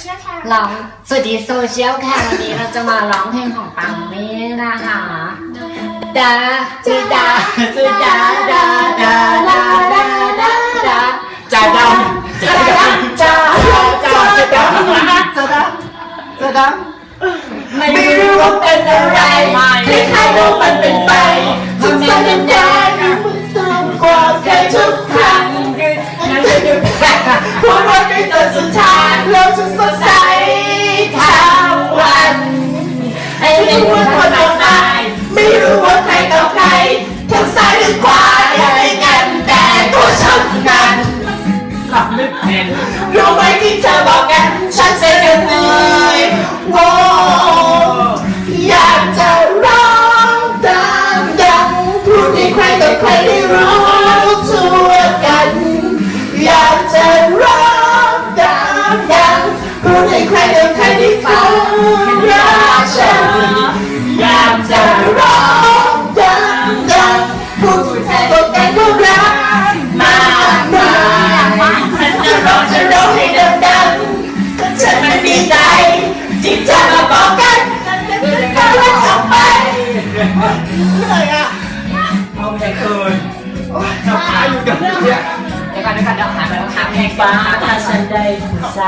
เชื่อค่ะร้องสวัสดีโซเชียลค่ะวันนี้เราจะมาร้องเพลงของปังเม่นะคะดาจืดาจืดาดาดาดาดาดาดาจ่าดำจ่าดำจ่าจ่าจ่าดำจ่าดำจ่าดำไม่รู้ว่าเป็นอะไรไม่ใครรู้มันเป็นไปทุกสัญญาณมันซ้ำกว่าใครทุกครั้งนั่นคือ ไอ้เรื่องคนคนต่อไปไม่รู้ว่าใครต่อใครทางซ้ายหรือขวาอะไรกันแต่ตัวฉันนั้นหลับไม่เป็นรู้ไหมที่เธอบอกกันฉันเสียกันเลยโว้อยากจะร้องดังดังพูดให้ใครต่อใครได้รู้ทั่วกัน อยากจะร้องดังดังพูดให้ใครต่อใครได้ มันดีใจที่เธอมาบอกกันก็รักออกไปเหนื่อยอะเอาใจเกินน้ำตาอยู่กับเนี่ยเดี๋ยวก่อนเดี๋ยวก่อนเดี๋ยวหาไปแล้วหาเพลงฟ้าถ้าฉันได้